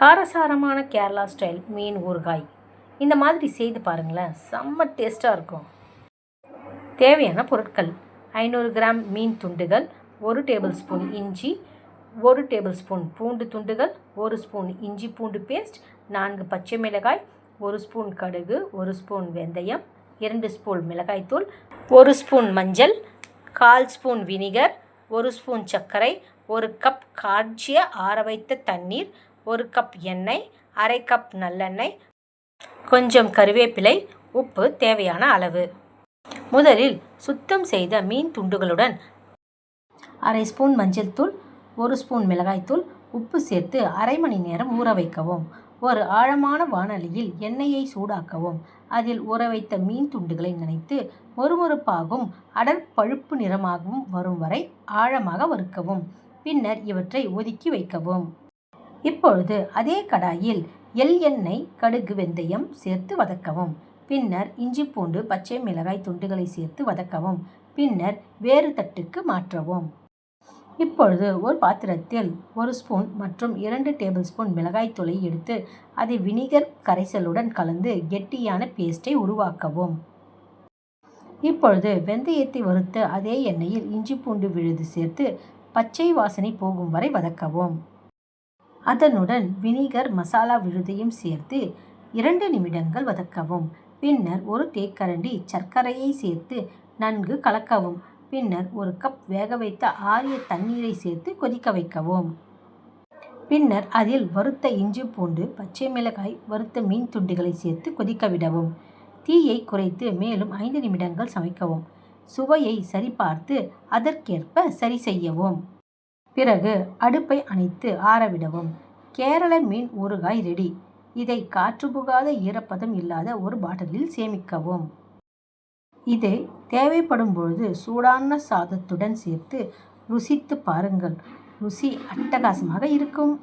காரசாரமான கேரளா ஸ்டைல் மீன் ஊறுகாய். இந்த மாதிரி செய்து பாருங்களேன் செம்ம டேஸ்ட்டாக இருக்கும். தேவையான பொருட்கள் ஐநூறு கிராம் மீன் துண்டுகள் ஒரு டேபிள் ஸ்பூன் இஞ்சி ஒரு டேபிள் ஸ்பூன் பூண்டு துண்டுகள் ஒரு ஸ்பூன் இஞ்சி பூண்டு பேஸ்ட் நான்கு பச்சை மிளகாய் ஒரு ஸ்பூன் கடுகு ஒரு ஸ்பூன் வெந்தயம் இரண்டு ஸ்பூன் மிளகாய்த்தூள் ஒரு ஸ்பூன் மஞ்சள் கால் ஸ்பூன் வினிகர் ஒரு ஸ்பூன் சர்க்கரை ஒரு கப் காய்ச்சிய ஆற வைத்த தண்ணீர் ஒரு கப் எண்ணெய் அரை கப் நல்லெண்ணெய் கொஞ்சம் கருவேப்பிலை உப்பு தேவையான அளவு. முதலில் சுத்தம் செய்த மீன் துண்டுகளுடன் அரை ஸ்பூன் மஞ்சள் தூள் ஒரு ஸ்பூன் மிளகாய்த்தூள் உப்பு சேர்த்து அரை மணி நேரம் ஊற வைக்கவும். ஒரு ஆழமான வானொலியில் எண்ணெயை சூடாக்கவும். அதில் ஊற வைத்த மீன் துண்டுகளை நினைத்து மொறுமொறுப்பாகவும் அடர் பழுப்பு நிறமாகவும் வரும் வரை ஆழமாக வறுக்கவும். பின்னர் இவற்றை ஒதுக்கி வைக்கவும். இப்பொழுது அதே கடாயில் எள் எண்ணெய் கடுகு வெந்தயம் சேர்த்து வதக்கவும். பின்னர் இஞ்சி பூண்டு பச்சை மிளகாய் துண்டுகளை சேர்த்து வதக்கவும். பின்னர் வேறு தட்டுக்கு மாற்றவும். இப்பொழுது ஒரு பாத்திரத்தில் ஒரு ஸ்பூன் மற்றும் இரண்டு டேபிள் ஸ்பூன் மிளகாய்த்தூளை எடுத்து அதை வினிகர் கரைசலுடன் கலந்து கெட்டியான பேஸ்டை உருவாக்கவும். இப்பொழுது வெந்தயத்தை வறுத்த அதே எண்ணெயில் இஞ்சி பூண்டு விழுது சேர்த்து பச்சை வாசனை போகும் வரை வதக்கவும். அதனுடன் வினிகர் மசாலா விழுதையும் சேர்த்து இரண்டு நிமிடங்கள் வதக்கவும். பின்னர் ஒரு தேக்கரண்டி சர்க்கரையை சேர்த்து நன்கு கலக்கவும். பின்னர் ஒரு கப் வேக வைத்த ஆரிய தண்ணீரை சேர்த்து கொதிக்க வைக்கவும். பின்னர் அதில் வறுத்த இஞ்சி பூண்டு பச்சை மிளகாய் வறுத்த மீன் துண்டுகளை சேர்த்து கொதிக்க விடவும். தீயை குறைத்து மேலும் ஐந்து நிமிடங்கள் சமைக்கவும். சுவையை சரிபார்த்து அதற்கேற்ப சரி செய்யவும். பிறகு அடுப்பை அணைத்து ஆறவிடவும். கேரள மீன் ஊறுகாய் ரெடி இதை காற்று புகாத ஈரப்பதம் இல்லாத ஒரு பாட்டிலில் சேமிக்கவும். இதை தேவைப்படும் பொழுது சூடான சாதத்துடன் சேர்த்து ருசித்து பாருங்கள். ருசி அட்டகாசமாக இருக்கும்.